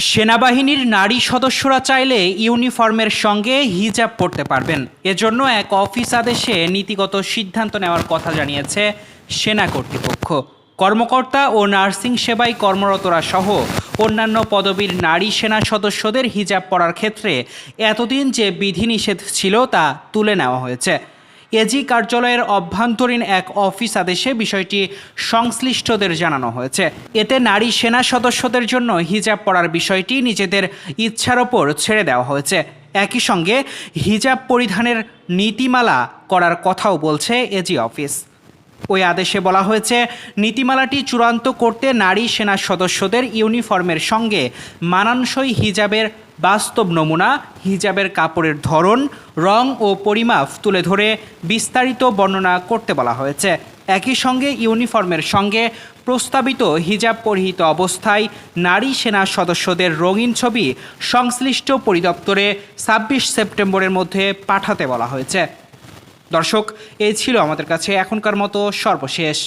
সেনাবাহিনীর নারী সদস্যরা চাইলে ইউনিফর্মের সঙ্গে হিজাব পড়তে পারবেন। এজন্য এক অফিস আদেশে নীতিগত সিদ্ধান্ত নেওয়ার কথা জানিয়েছে সেনা কর্তৃপক্ষ। কর্মকর্তা ও নার্সিং সেবায় কর্মরতরা সহ অন্যান্য পদবীর নারী সেনা সদস্যদের হিজাব পরার ক্ষেত্রে এতদিন যে বিধিনিষেধ ছিল তা তুলে নেওয়া হয়েছে। এজি কার্যালয়ের অভ্যন্তরীণ এক অফিস আদেশে বিষয়টি সংশ্লিষ্টদের জানানো হয়েছে। এতে নারী সেনা সদস্যদের জন্য হিজাব পরার বিষয়টি নিজেদের ইচ্ছার ওপর ছেড়ে দেওয়া হয়েছে। একই সঙ্গে হিজাব পরিধানের নীতিমালা করার কথাও বলছে এজি অফিস। ওই আদেশে বলা হয়েছে, নীতিমালাটি চূড়ান্ত করতে নারী সেনা সদস্যদের ইউনিফর্মের সঙ্গে মানানসই হিজাবের বাস্তব নমুনা, হিজাবের কাপড়ের ধরন, রং ও পরিমাপ তুলে ধরে বিস্তারিত বর্ণনা করতে বলা হয়েছে। একই সঙ্গে ইউনিফর্মের সঙ্গে প্রস্তাবিত হিজাব পরিহিত অবস্থায় নারী সেনা সদস্যদের রঙিন ছবি সংশ্লিষ্ট পরিদপ্তরে ছাব্বিশ সেপ্টেম্বরের মধ্যে পাঠাতে বলা হয়েছে। দর্শক এই ছিল আমাদের কাছে এখনকার মতো সর্বশেষ।